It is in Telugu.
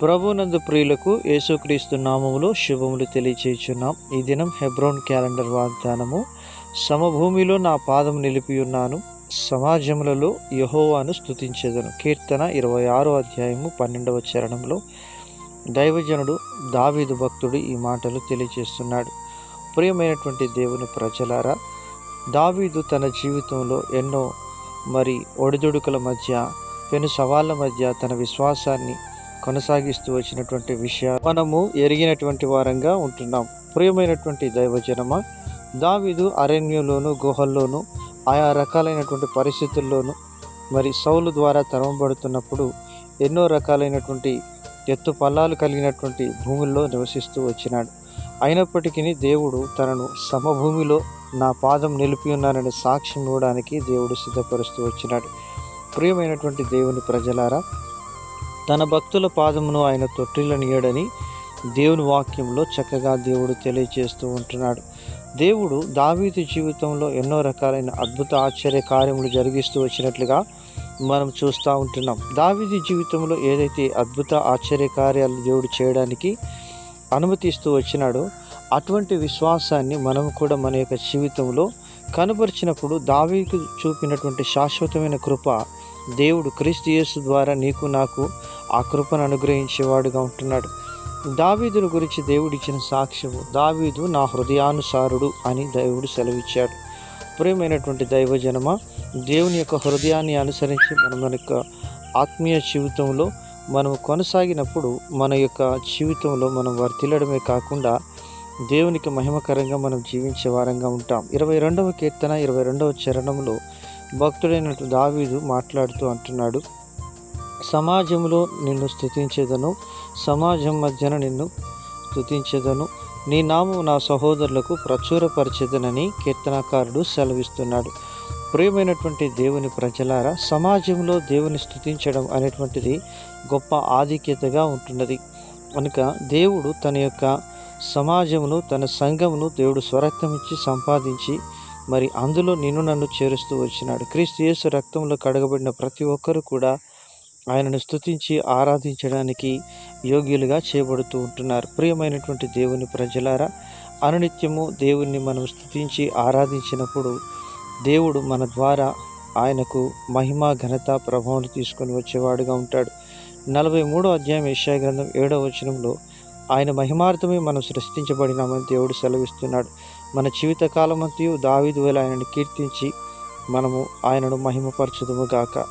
ప్రభునందు ప్రియులకు యేసుక్రీస్తు నామములో శుభములు తెలియచేయుచున్నాం. ఈ దినం హెబ్రోన్ క్యాలెండర్ వాగ్దానము సమభూమిలో నా పాదం నిలిపి ఉన్నాను సమాజములలో యహోవాను స్థుతించేదను కీర్తన ఇరవై ఆరో అధ్యాయము పన్నెండవ చరణంలో దైవజనుడు దావీదు భక్తుడు ఈ మాటలు తెలియజేస్తున్నాడు ప్రియమైనటువంటి దేవుని ప్రజలారా దావీదు తన జీవితంలో ఎన్నో మరి ఒడిదుడుకుల మధ్య పెను సవాళ్ళ మధ్య తన విశ్వాసాన్ని కొనసాగిస్తూ వచ్చినటువంటి విషయాలు మనము ఎరిగినటువంటి వారంగా ఉంటున్నాం. ప్రియమైనటువంటి దైవజనమ దావిదు అరణ్యంలోను గుహల్లోను ఆయా రకాలైనటువంటి పరిస్థితుల్లోనూ మరి సౌలు ద్వారా తరమబడుతున్నప్పుడు ఎన్నో రకాలైనటువంటి ఎత్తు పల్లాలు కలిగినటువంటి భూముల్లో నివసిస్తూ వచ్చినాడు. అయినప్పటికీ దేవుడు తనను సమభూమిలో నా పాదం నిలిపి ఉన్నానని సాక్ష్యం ఇవ్వడానికి దేవుడు సిద్ధపరుస్తూ వచ్చినాడు. ప్రియమైనటువంటి దేవుని ప్రజలారా తన భక్తుల పాదమును ఆయన తొట్టిల్లనియడని దేవుని వాక్యంలో చక్కగా దేవుడు తెలియజేస్తూ ఉంటున్నాడు. దేవుడు దావీదు జీవితంలో ఎన్నో రకాలైన అద్భుత ఆశ్చర్య కార్యములు జరిగిస్తూ వచ్చినట్లుగా మనం చూస్తూ ఉంటున్నాం. దావీది జీవితంలో ఏదైతే అద్భుత ఆశ్చర్య కార్యాలు దేవుడు చేయడానికి అనుమతిస్తూ వచ్చినాడో అటువంటి విశ్వాసాన్ని మనం కూడా మన యొక్క జీవితంలో కనపరిచినప్పుడు దావీకు చూపినటువంటి శాశ్వతమైన కృప దేవుడు క్రీస్తు యేసు ద్వారా నీకు నాకు ఆ కృపను అనుగ్రహించేవాడుగా ఉంటున్నాడు. దావీదును గురించి దేవుడిచ్చిన సాక్ష్యము దావీదు నా హృదయానుసారుడు అని దేవుడు సెలవిచ్చాడు. ప్రియమైనటువంటి దైవజనమ దేవుని యొక్క హృదయాన్ని అనుసరించి మనం మన యొక్క ఆత్మీయ జీవితంలో మనం కొనసాగినప్పుడు మన యొక్క జీవితంలో మనం వర్తిల్లడమే కాకుండా దేవునికి మహిమకరంగా మనం జీవించే వారంగా ఉంటాం. ఇరవై రెండవ కీర్తన ఇరవై రెండవ చరణంలో భక్తుడైనట్టు దావీదు మాట్లాడుతూ అంటున్నాడు సమాజంలో నిన్ను స్థుతించేదను సమాజం మధ్యన నిన్ను స్థుతించేదను నీ నామం నా సహోదరులకు ప్రచురపరిచేదనని కీర్తనకారుడు సెలవిస్తున్నాడు. ప్రియమైనటువంటి దేవుని ప్రజలారా సమాజంలో దేవుని స్థుతించడం అనేటువంటిది గొప్ప ఆధిక్యతగా ఉంటున్నది. కనుక దేవుడు తన యొక్క సమాజమును తన సంఘమును దేవుడు స్వరక్తం ఇచ్చి సంపాదించి మరి అందులో నిన్ను నన్ను చేరుస్తూ వచ్చినాడు. క్రీస్తు యేసు రక్తంలో కడగబడిన ప్రతి ఒక్కరు కూడా ఆయనను స్థుతించి ఆరాధించడానికి యోగ్యులుగా చేయబడుతూ ఉంటున్నారు. ప్రియమైనటువంటి దేవుని ప్రజలారా అనునిత్యము దేవుణ్ణి మనం స్తుతించి ఆరాధించినప్పుడు దేవుడు మన ద్వారా ఆయనకు మహిమ ఘనత ప్రభావం తీసుకొని వచ్చేవాడుగా ఉంటాడు. నలభై మూడో అధ్యాయం ఏషియా గ్రంథం ఏడవ వచనంలో ఆయన మహిమార్థమే మనం సృష్టించబడినామని దేవుడు సెలవిస్తున్నాడు. మన జీవిత కాలమంతయు దావిదు వేళ ఆయనను కీర్తించి మనము ఆయనను మహిమపరచుదుము గాక.